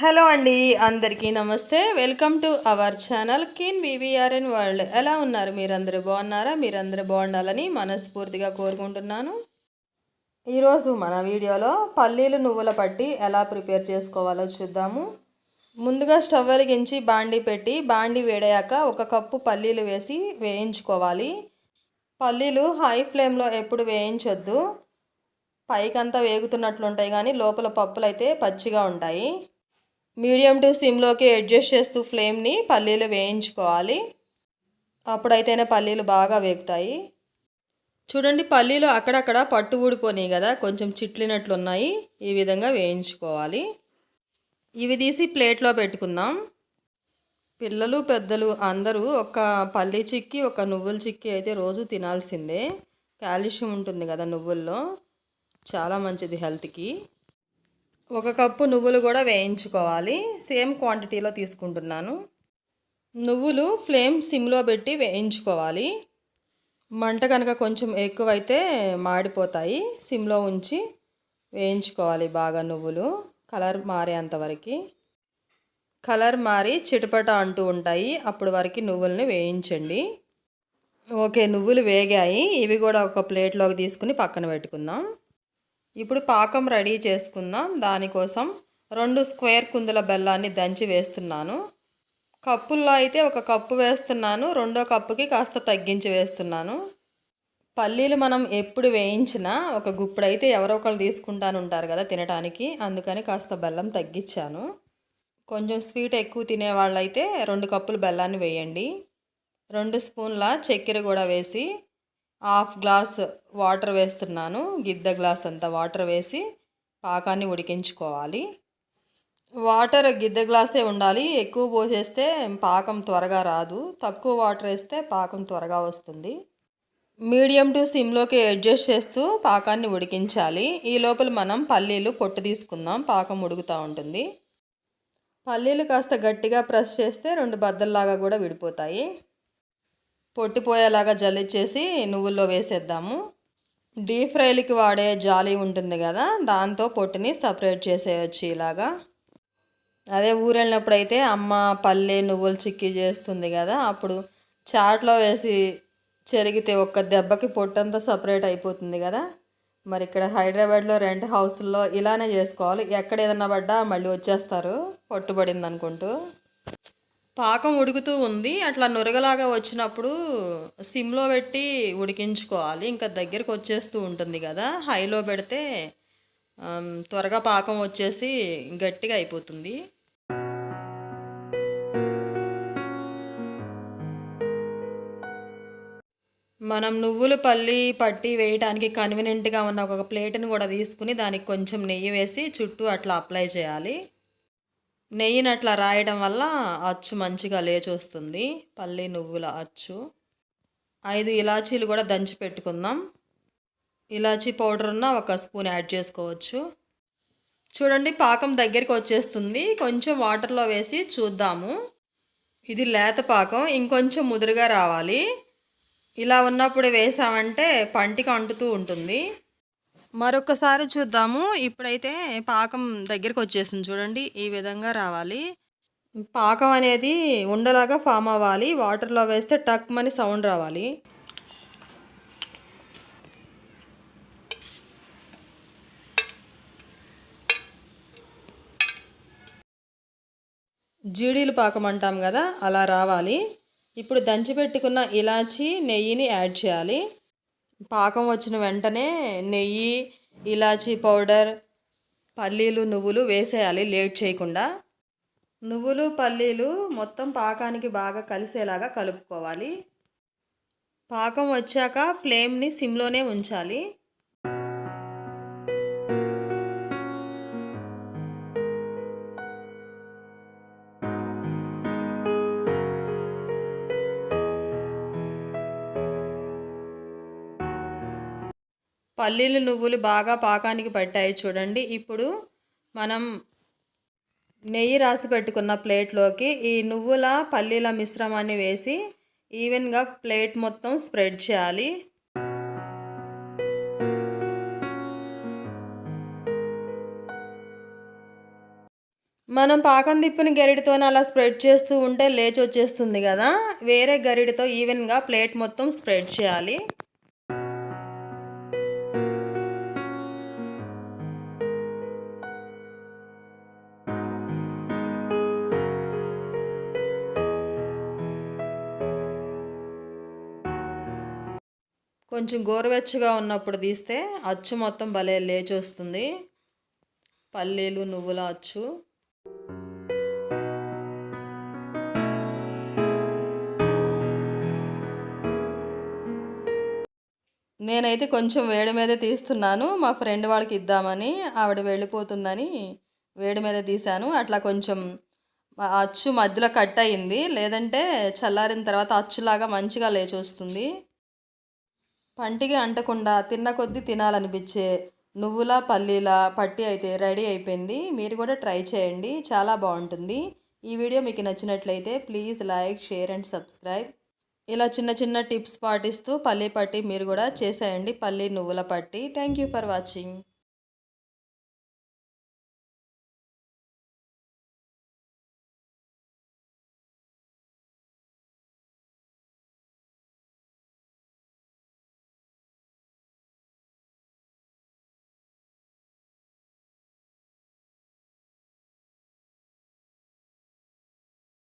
Hello అండి అందరికీ నమస్తే. వెల్కమ్ టు అవర్ ఛానల్ కిన్ వివిఆర్ఎన్ వరల్డ్. ఎలా ఉన్నారు మీరందరూ? బాగున్నారా? మీరందరూ బాగుండాలని మనస్ఫూర్తిగా కోరుకుంటున్నాను. ఈరోజు మన వీడియోలో పల్లీలు నువ్వుల పట్టి ఎలా ప్రిపేర్ చేసుకోవాలో చూద్దాము. ముందుగా స్టవ్ వెలిగించి బాండి పెట్టి బాండి వేడయ్యాక ఒక కప్పు పల్లీలు వేసి వేయించుకోవాలి. పల్లీలు హై ఫ్లేమ్లో ఎప్పుడు వేయించొద్దు. పైకంతా వేగుతున్నట్లుంటాయి కానీ లోపల పప్పులు అయితే పచ్చిగా ఉంటాయి. మీడియం టు సిమ్లోకి అడ్జస్ట్ చేస్తూ ఫ్లేమ్ని పల్లీలు వేయించుకోవాలి. అప్పుడైతేనే పల్లీలు బాగా వేగుతాయి. చూడండి పల్లీలు అక్కడక్కడ పట్టు ఊడిపోయినాయి కదా కొంచెం చిట్లినట్లు ఉన్నాయి ఈ విధంగా వేయించుకోవాలి. ఇవి తీసి ప్లేట్లో పెట్టుకుందాం. పిల్లలు పెద్దలు అందరూ ఒక పల్లి చిక్కి ఒక నువ్వుల చిక్కి అయితే రోజు తినాల్సిందే. కాల్షియం ఉంటుంది కదా నువ్వుల్లో. చాలా మంచిది హెల్త్కి. ఒక కప్పు నువ్వులు కూడా వేయించుకోవాలి. సేమ్ క్వాంటిటీలో తీసుకుంటున్నాను. నువ్వులు ఫ్లేమ్ సిమ్లో పెట్టి వేయించుకోవాలి. మంట కనుక కొంచెం ఎక్కువైతే మాడిపోతాయి. సిమ్లో ఉంచి వేయించుకోవాలి బాగా నువ్వులు. కలర్ మారేంతవరకు కలర్ మారి చిటపట అంటూ ఉంటాయి. అప్పుడు వరకు నువ్వుల్ని వేయించండి. ఓకే నువ్వులు వేగాయి. ఇవి కూడా ఒక ప్లేట్లోకి తీసుకుని పక్కన పెట్టుకుందాం. ఇప్పుడు పాకం రెడీ చేసుకుందాం. దానికోసం రెండు స్క్వేర్ కుందుల బెల్లాన్ని దంచి వేస్తున్నాను. కప్పుల్లో అయితే ఒక కప్పు వేస్తున్నాను. రెండో కప్పుకి కాస్త తగ్గించి వేస్తున్నాను. పల్లీలు మనం ఎప్పుడు వేయించినా ఒక గుప్పుడైతే ఎవరో ఒకరు తీసుకుంటాను ఉంటారు కదా తినడానికి అందుకని కాస్త బెల్లం తగ్గించాను. కొంచెం స్వీట్ ఎక్కువ తినే వాళ్ళైతే రెండు కప్పులు బెల్లాన్ని వేయండి. రెండు స్పూన్ల చక్కెర కూడా వేసి హాఫ్ గ్లాస్ వాటర్ వేస్తున్నాను. గిద్ద గ్లాస్ అంత వాటర్ వేసి పాకాన్ని ఉడికించుకోవాలి. వాటర్ గిద్ద గ్లాసే ఉండాలి. ఎక్కువ పోసేస్తే పాకం త్వరగా రాదు. తక్కువ వాటర్ వేస్తే పాకం త్వరగా వస్తుంది. మీడియం టు సిమ్లోకి అడ్జస్ట్ చేస్తూ పాకాన్ని ఉడికించాలి. ఈ లోపల మనం పల్లీలు పొట్టు తీసుకుందాం. పాకం ఉడుకుతూ ఉంటుంది. పల్లీలు కాస్త గట్టిగా ప్రెస్ చేస్తే రెండు బద్దల్లాగా కూడా విడిపోతాయి. పొట్టిపోయేలాగా జల్లిచ్చేసి నువ్వుల్లో వేసేద్దాము. డీప్ ఫ్రైలకి వాడే జాలి ఉంటుంది కదా దాంతో పొట్టిని సపరేట్ చేసేయచ్చు ఇలాగా. అదే ఊరెళ్ళినప్పుడు అయితే అమ్మ పల్లె నువ్వులు చిక్కీ చేస్తుంది కదా అప్పుడు చాట్లో వేసి చెరిగితే ఒక్క దెబ్బకి పొట్టంతా సపరేట్ అయిపోతుంది కదా. మరి ఇక్కడ హైదరాబాద్లో రెంట్ హౌస్లో ఇలానే చేసుకోవాలి. ఎక్కడ ఏదన్నా పడ్డా మళ్ళీ వచ్చేస్తారు పట్టుబడింది అనుకుంటూ పాకం ఉడుకుతూ ఉంది. అట్లా నురగలాగా వచ్చినప్పుడు సిమ్లో పెట్టి ఉడికించుకోవాలి. ఇంకా దగ్గరికి వచ్చేస్తూ ఉంటుంది కదా. హైలో పెడితే త్వరగా పాకం వచ్చేసి గట్టిగా అయిపోతుంది. మనం నువ్వులు పల్లి పట్టి వేయడానికి కన్వీనియంట్గా ఉన్న ఒక ప్లేట్ని కూడా తీసుకుని దానికి కొంచెం నెయ్యి వేసి చుట్టూ అట్లా అప్లై చేయాలి. నెయ్యిని అట్లా రాయడం వల్ల అచ్చు మంచిగా లేచి వస్తుంది పల్లి నువ్వుల అచ్చు. ఐదు ఇలాచీలు కూడా దంచి పెట్టుకుందాం. ఇలాచీ పౌడర్ ఉన్న ఒక స్పూన్ యాడ్ చేసుకోవచ్చు. చూడండి పాకం దగ్గరికి వచ్చేస్తుంది. కొంచెం వాటర్లో వేసి చూద్దాము. ఇది లేత పాకం ఇంకొంచెం ముదురుగా రావాలి. ఇలా ఉన్నప్పుడు వేసామంటే పంటికి అంటుతూ ఉంటుంది. మరొకసారి చూద్దాము. ఇప్పుడైతే పాకం దగ్గరికి వచ్చేసింది చూడండి. ఈ విధంగా రావాలి. పాకం అనేది ఉండలాగా ఫామ్ అవ్వాలి. వాటర్లో వేస్తే టక్ అని సౌండ్ రావాలి. జీడీలు పాకం అంటాం కదా అలా రావాలి. ఇప్పుడు దంచి పెట్టుకున్న ఇలాచి నెయ్యిని యాడ్ చేయాలి. పాకం వచ్చిన వెంటనే నెయ్యి ఇలాచీ పౌడర్ పల్లీలు నువ్వులు వేసేయాలి లేట్ చేయకుండా. నువ్వులు పల్లీలు మొత్తం పాకానికి బాగా కలిసేలాగా కలుపుకోవాలి. పాకం వచ్చాక ఫ్లేమ్ని సిమ్లోనే ఉంచాలి. పల్లీలు నువ్వులు బాగా పాకానికి పట్టాయి చూడండి. ఇప్పుడు మనం నెయ్యి రాసి పెట్టుకున్న ప్లేట్లోకి ఈ నువ్వుల పల్లీల మిశ్రమాన్ని వేసి ఈవెన్గా ప్లేట్ మొత్తం స్ప్రెడ్ చేయాలి. మనం పాకం తిప్పిన గరిటతో అలా స్ప్రెడ్ చేస్తూ ఉంటే లేచి వచ్చేస్తుంది కదా. వేరే గరిటతో ఈవెన్గా ప్లేట్ మొత్తం స్ప్రెడ్ చేయాలి. కొంచెం గోరువెచ్చగా ఉన్నప్పుడు తీస్తే అచ్చు మొత్తం భలే లేచి వస్తుంది. పల్లీలు నువ్వుల అచ్చు. నేనైతే కొంచెం వేడి మీద తీస్తున్నాను. మా ఫ్రెండ్ వాళ్ళకి ఇద్దామని ఆవిడ వెళ్ళిపోతుందని వేడి మీద తీశాను. అట్లా కొంచెం అచ్చు మధ్యలో కట్ అయింది. లేదంటే చల్లారిన తర్వాత అచ్చులాగా మంచిగా లేచి వస్తుంది. పంటికి అంటకుండా తిన్న కొద్దీ తినాలనిపించే నువ్వుల పల్లీల పట్టి అయితే రెడీ అయిపోయింది. మీరు కూడా ట్రై చేయండి. చాలా బాగుంటుంది. ఈ వీడియో మీకు నచ్చినట్లయితే please like share and subscribe. ఇలా చిన్న చిన్న టిప్స్ పాటిస్తూ పల్లీ పట్టి మీరు కూడా చేసేయండి. పల్లీ నువ్వుల పట్టి. Thank you for watching.